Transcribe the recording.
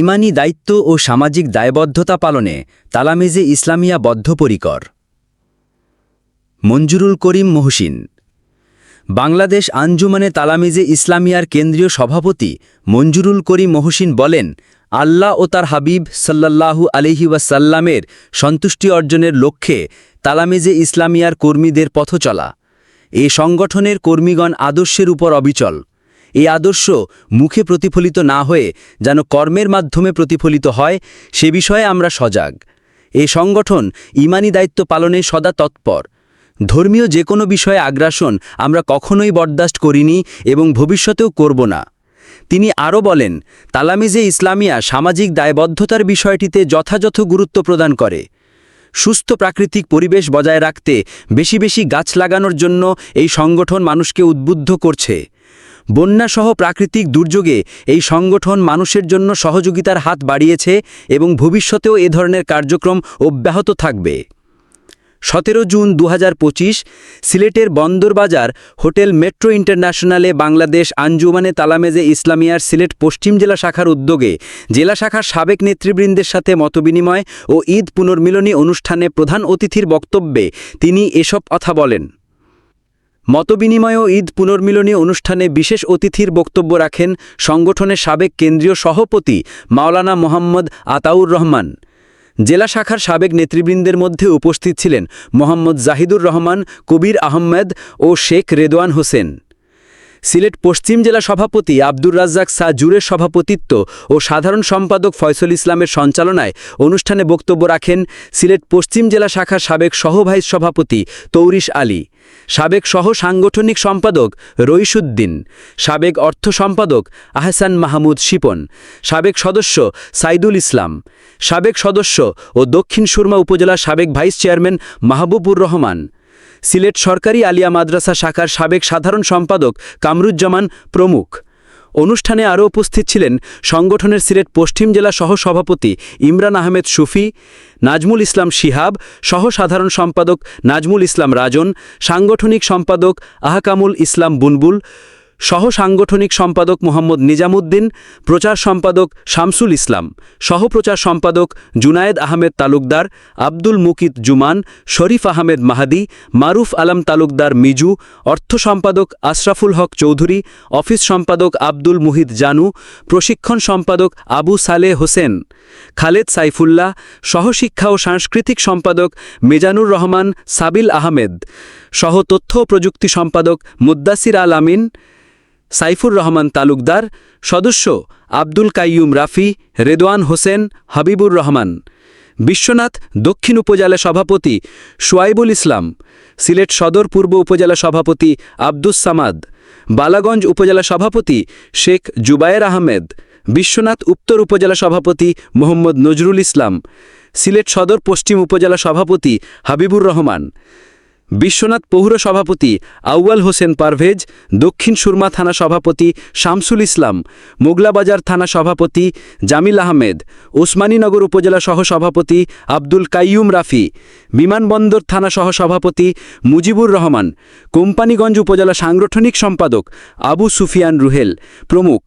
ইমানি দায়িত্ব ও সামাজিক দায়বদ্ধতা পালনে তালামেজে ইসলামিয়া বদ্ধপরিকর। মঞ্জুরুল করিম মহসিন। বাংলাদেশ আঞ্জুমানে তালামিজে ইসলামিয়ার কেন্দ্রীয় সভাপতি মঞ্জুরুল করিম মহসিন বলেন, আল্লাহ ও তার হাবিব সাল্লাল্লাহু আলহি ওয়াসাল্লামের সন্তুষ্টি অর্জনের লক্ষ্যে তালামিজে ইসলামিয়ার কর্মীদের পথ চলা এ সংগঠনের কর্মীগণ আদর্শের উপর অবিচল। এই আদর্শ মুখে প্রতিফলিত না হয়ে যেন কর্মের মাধ্যমে প্রতিফলিত হয়, সে বিষয়ে আমরা সজাগ। এ সংগঠন ইমানি দায়িত্ব পালনে সদা তৎপর। ধর্মীয় যে কোনো বিষয়ে আগ্রাসন আমরা কখনোই বরদাস্ত করিনি এবং ভবিষ্যতেও করব না। তিনি আরও বলেন, তালামিজে ইসলামিয়া সামাজিক দায়বদ্ধতার বিষয়টিতে যথাযথ গুরুত্ব প্রদান করে। সুস্থ প্রাকৃতিক পরিবেশ বজায় রাখতে বেশি বেশি গাছ লাগানোর জন্য এই সংগঠন মানুষকে উদ্বুদ্ধ করছে। বন্যাসহ প্রাকৃতিক দুর্যোগে এই সংগঠন মানুষের জন্য সহযোগিতার হাত বাড়িয়েছে এবং ভবিষ্যতেও এ ধরনের কার্যক্রম অব্যাহত থাকবে। সতেরো জুন দু হাজার পঁচিশ, সিলেটের বন্দরবাজার হোটেল মেট্রো ইন্টারন্যাশনালে বাংলাদেশ আঞ্জুমানে তালামেজে ইসলামিয়ার সিলেট পশ্চিম জেলা শাখার উদ্যোগে জেলা শাখার সাবেক নেতৃবৃন্দের সাথে মতবিনিময় ও ঈদ পুনর্মিলনী অনুষ্ঠানে প্রধান অতিথির বক্তব্যে তিনি এসব কথা বলেন। মতবিনিময় ঈদ পুনর্মিলনী অনুষ্ঠানে বিশেষ অতিথির বক্তব্য রাখেন সংগঠনের সাবেক কেন্দ্রীয় সভাপতি মাওলানা মোহাম্মদ আতাউর রহমান। জেলা শাখার সাবেক নেতৃবৃন্দের মধ্যে উপস্থিত ছিলেন মোহাম্মদ জাহিদুর রহমান, কবির আহমেদ ও শেখ রেদওয়ান হোসেন। সিলেট পশ্চিম জেলা সভাপতি আব্দুর রাজ্জাক সা জুরের সভাপতিত্ব ও সাধারণ সম্পাদক ফয়সল ইসলামের সঞ্চালনায় অনুষ্ঠানে বক্তব্য রাখেন সিলেট পশ্চিম জেলা শাখার সাবেক সহভাইস সভাপতি তৌরিশ আলী, সাবেক সহ সাংগঠনিক সম্পাদক রইসুদ্দিন, সাবেক অর্থ সম্পাদক আহসান মাহমুদ শিপন, সাবেক সদস্য সাইদুল ইসলাম, সাবেক সদস্য ও দক্ষিণ সুরমা উপজেলা সাবেক ভাইস চেয়ারম্যান মাহবুবুর রহমান সিলেট সরকারি আলিয়া মাদ্রাসা শাখার সাবেক সাধারণ সম্পাদক কামরুজ্জামান প্রমুখ। অনুষ্ঠানে আরও উপস্থিত ছিলেন সংগঠনের সিলেট পশ্চিম জেলা সহসভাপতি ইমরান আহমেদ সুফি, নাজমুল ইসলাম শিহাব সহ সাধারণ সম্পাদক নাজমুল ইসলাম রাজন, সাংগঠনিক সম্পাদক আহকামুল ইসলাম বুলবুল সহ সাংগঠনিক সম্পাদক মোহাম্মদ নিজামুদ্দিন, প্রচার সম্পাদক শামসুল ইসলাম, সহপ্রচার সম্পাদক জুনায়েদ আহমেদ তালুকদার আব্দুল মুকিত জুমান, শরীফ আহমেদ মাহাদি, মারুফ আলম তালুকদার মিজু, অর্থ সম্পাদক আশরাফুল হক চৌধুরী, অফিস সম্পাদক আব্দুল মুহিত জানু, প্রশিক্ষণ সম্পাদক আবু সালে হোসেন, খালেদ সাইফুল্লাহ, সহশিক্ষা ও সাংস্কৃতিক সম্পাদক মেজানুর রহমান সাবিল আহমেদ সহ তথ্য প্রযুক্তি সম্পাদক মুদ্দাসির আল আমিন সাইফুর রহমান তালুকদার, সদস্য আব্দুল কাইয়ুম রাফি, রেদওয়ান হোসেন, হাবিবুর রহমান। বিশ্বনাথ, দক্ষিণ উপজেলা সভাপতি সোয়াইবুল ইসলাম। সিলেট সদর পূর্ব উপজেলা সভাপতি আব্দুস সামাদ। বালাগঞ্জ উপজেলা সভাপতি শেখ জুবায়ের আহমেদ। বিশ্বনাথ, উত্তর উপজেলা সভাপতি মোহাম্মদ নজরুল ইসলাম। সিলেট সদর পশ্চিম উপজেলা সভাপতি হাবিবুর রহমান। বিশ্বনাথ পৌর সভাপতি আউয়াল হোসেন পারভেজ, দক্ষিণ সুরমা থানা সভাপতি শামসুল ইসলাম, মোগলাবাজার থানা সভাপতি জামিল আহমেদ, ওসমানীনগর উপজেলা সহ সভাপতি আব্দুল কাইয়ুম রাফি, বিমানবন্দর থানা সহ সভাপতি মুজিবুর রহমান, কোম্পানিগঞ্জ উপজেলা সাংগঠনিক সম্পাদক আবু সুফিয়ান রুহেল প্রমুখ।